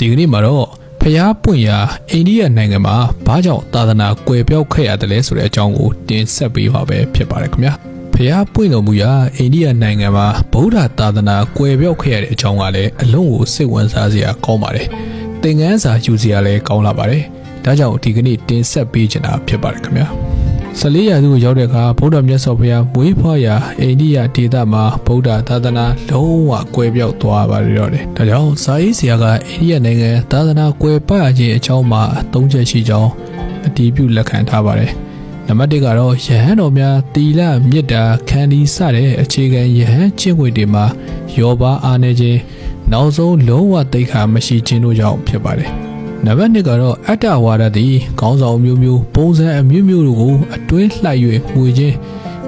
ဒီကနေ့မှာတော့ဖျားပွင့်ရာအိန္ဒိယနိုင်ငံမှာဘာကြောင့်သာသနာကွယ်ပြောက်ခဲ့ရတယ်လဲဆိုတဲ့အကြောင်းကိုတင်ဆက်ပေးပါပဲဖြစ်ပါတယ်ခင်ဗျာဖျားပွင့်တော်မူရာအိန္ဒိယနိုင်ငံမှာဗုဒ္ဓသာသနာကွယ်ပြောက်ခဲ့ရတဲ့အကြောင်းကလည်းအလုံးကိုစိတ်ဝင်စားစရာကောင်းပါတယ်သင်ခန်းစာယူစရာလည်းကောင်းလာပါတယ်ဒါကြောင့်ဒီကနေ့တင်ဆက်ပေးချင်တာဖြစ်ပါတယ်ခင်ဗျာ 14ရာစုကိုရောက်တဲ့အခါဗုဒ္ဓမြတ်စွာဘုရားမွေးဖွားရာအိန္ဒိယဒေသမှာဗုဒ္ဓသာသနာလုံးဝကွယ်ပြောက်သွားပါတော့တယ်။ဒါကြောင့်စာရေးဆရာကအိန္ဒိယနိုင်ငံသာသနာကွယ်ပခြင်းအကြောင်းမှာအသုံးချက်ရှိကြောင်းအတည်ပြုလက်ခံထားပါတယ်။နံပါတ်1ကတော့ယဟန်တော်များတီလမေတ္တာခန္ဒီစတဲ့အခြေခံယဟန်ကျင့်ဝတ်တွေမှာယောပါအားနေခြင်းနောက်ဆုံးလုံးဝသိက္ခာမရှိခြင်းတို့ကြောင့်ဖြစ်ပါတယ်။ နံပါတ်1ကတော့အတ္တဝါဒသည်ခေါင်းဆောင်မျိုးမျိုးပုံစံအမျိုးမျိုးတို့ကိုအတွင်းလှိုက်၍မှုခြင်း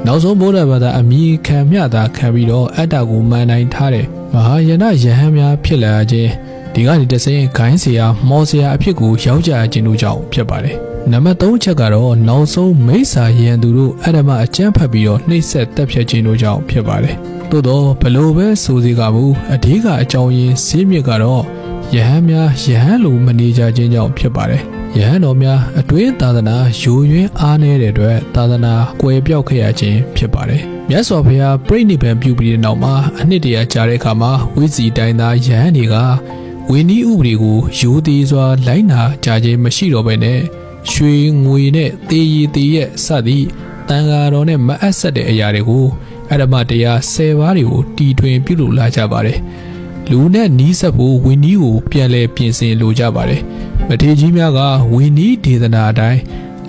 နောက်ဆုံးဗုဒ္ဓဘာသာအမိခံမျှတာခံပြီးတော့အတ္တကိုမှန်တိုင်းထားတဲ့မဟာယနယဟန်များဖြစ်လာခြင်းဒီကနေတဆင်းဂိုင်းဆရာမော်ဆရာအဖြစ်ကိုရောက်ကြခြင်းတို့ကြောင့်ဖြစ်ပါတယ်နံပါတ်3ချက်ကတော့နောက်ဆုံးမိစ္ဆာယံသူတို့အဓမ္မအကျမ်းဖတ်ပြီးတော့နှိပ်စက်တက်ဖြတ်ခြင်းတို့ကြောင့်ဖြစ်ပါတယ်သို့တော့ဘလို့ပဲဆိုစီကဘူးအဓိကအကြောင်းရင်းဈေးမြစ်ကတော့ ယဟန်များယဟန်လိုမနေကြခြင်းကြောင့်ဖြစ်ပါတယ်။ယဟန်တော်များအတွင်းသာသနာယိုယွင်းအားနည်းတဲ့အတွက်သာသနာကွယ်ပြောက်ခဲ့ရခြင်းဖြစ်ပါတယ်။မြတ်စွာဘုရားပြိဋိဘံပြုပြီးတဲ့နောက်မှာအနှစ်တရာကြာတဲ့အခါမှာဝိဇီတိုင်းသားယဟန်တွေကဝင်းဤဥပဒေကိုရိုသေးစွာလိုက်နာကြခြင်းမရှိတော့ဘဲနဲ့ရွှေငွေနဲ့တေးရည်တေးရဲ့စသည်တန်ဃာတော်နဲ့မအပ်ဆက်တဲ့အရာတွေကိုအရမတရား၁၀ပါးတွေကိုတီထွင်ပြုလုပ်လာကြပါတယ်။ လူနဲ့နီးစပ်ဖို့ဝင်းနီးကိုပြန်လဲပြင်ဆင်လိုကြပါတယ်။မထေရကြီးများကဝင်းနီးဒေသနာအတိုင်း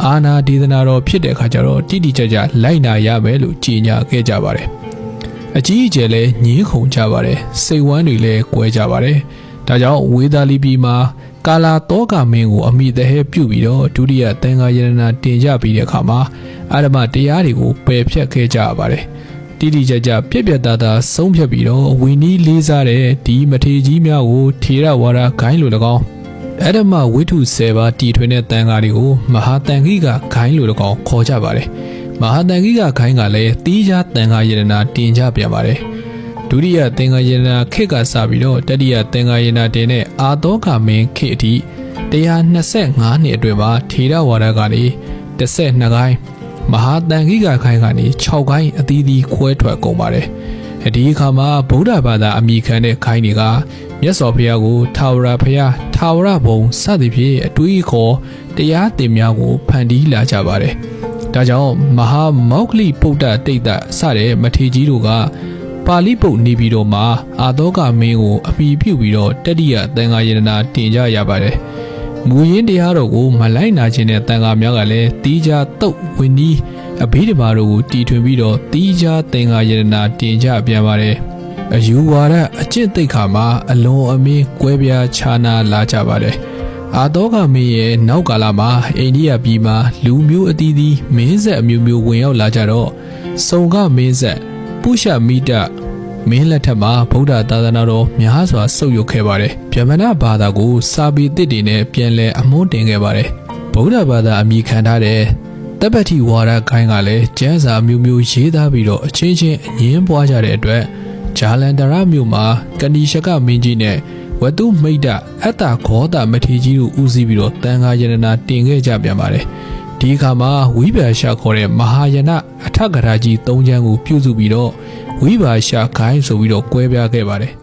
အာနာဒေသနာတော်ဖြစ်တဲ့အခါကျတော့တိတိကျကျလိုက်နာရမယ်လို့ကြေညာခဲ့ကြပါတယ်။အကြီးအကျယ်လဲညင်းခုန်ကြပါတယ်။စိတ်ဝမ်းတွေလည်းကွဲကြပါတယ်။ဒါကြောင့်ဝေသာလီပြည်မှာကာလာတောကမင်းကိုအမိတဟဲပြုတ်ပြီးတော့ဒုတိယသင်္ဃာယရဏတင်ကြပြီးတဲ့အခါမှာအာရမတရားတွေကိုပယ်ဖြတ်ခဲ့ကြရပါတယ်။ တိတိကျကျပြက်ပြက်သားသားဆုံးဖြတ်ပြီးတော့ဝင်းနီးလေးစားတဲ့ဒီမထေကြီးများကိုထေရဝါဒဂိုင်းလို၎င်းအဲ့ဓမ္မဝိထု10ပါးတီထွင်တဲ့တန်ဃာတွေကိုမဟာတန်ခိကဂိုင်းလို၎င်းခေါ်ကြပါတယ်မဟာတန်ခိကဂိုင်းကလည်းတီးခြားတန်ဃာယရနာတင်ကြပြန်ပါတယ်ဒုတိယသင်္ဃာယရနာခေတ်ကစပြီးတော့တတိယသင်္ဃာယရနာတင်တဲ့အာတောကမင်းခေတ်အထိ125နှစ်အတွင်းမှာထေရဝါဒကနေ12ဂိုင်း မဟာတန်ခိကခိုင်းကနေ6ခိုင်းအသီးသီးခွဲထွက်ကုန်ပါတယ်။ဒီအခါမှာဗုဒ္ဓဘာသာအမိခံတဲ့ခိုင်းတွေကမြတ်စွာဘုရားကိုထာဝရဘုရားထာဝရဘုံစသည်ဖြင့်အတွေးခေါ်တရားသင်များကိုဖန်တီးလာကြပါတယ်။ဒါကြောင့်မဟာမောက္ခလိပုဒ္ဒတိတ်တစတဲ့မထေကြီးတို့ကပါဠိပုတ်နေပြီးတော့မှအာသောကမင်းကိုအမိပြုပြီးတော့တတိယသင်္ဃာယရနာတင်ကြရပါတယ်။ မူရင်းတရားတော်ကိုမလိုက်နာခြင်းတဲ့တန်ခါများကလည်းတီးခြားတုတ်ဝင်းနီးအဘိဓမ္မာတို့ကိုတီထွင်ပြီးတော့တီးခြားသင်္ဃာယရနာတင်ကြပြန်ပါတယ်အယူဝါဒအကျင့်သိက္ခာမှာအလွန်အမင်းကွဲပြားခြားနာလာကြပါတယ်အာတောကမင်းရဲ့နောက်ကာလမှာအိန္ဒိယပြည်မှာလူမျိုးအသီးသီးမင်းဆက်အမျိုးမျိုးဝင်ရောက်လာကြတော့စုံကမင်းဆက်ပုရှမိတ မင်းလက်ထက်မှာဗုဒ္ဓသာသနာတော်များစွာဆုတ်ယုတ်ခဲ့ပါတယ်။ဗျမနဘာသာကိုစာပေသစ်တွေနဲ့ပြန်လည်အမွှန်းတင်ခဲ့ပါတယ်။ဗုဒ္ဓဘာသာအမိခံထားတဲ့တပ္ပတိဝါဒခိုင်းကလည်းကျမ်းစာမျိုးမျိုးရေးသားပြီးတော့အချင်းချင်းအငင်းပွားကြတဲ့အတွက်ဂျာလန်တရမြို့မှာကဏီရှကမင်းကြီးနဲ့ဝတုမိတ်တအတ္တခောတာမထေကြီးတို့ဦးစီးပြီးတော့တန်ခါယရနာတင်ခဲ့ကြပြန်ပါတယ်။ဒီအခါမှာဝိပါရှာခေါ်တဲ့မဟာယနအထက်ကရာကြီး၃ချမ်းကိုပြုစုပြီးတော့ ဝိပါရှာခိုင်းဆိုပြီးတော့ကွဲပြားခဲ့ပါတယ်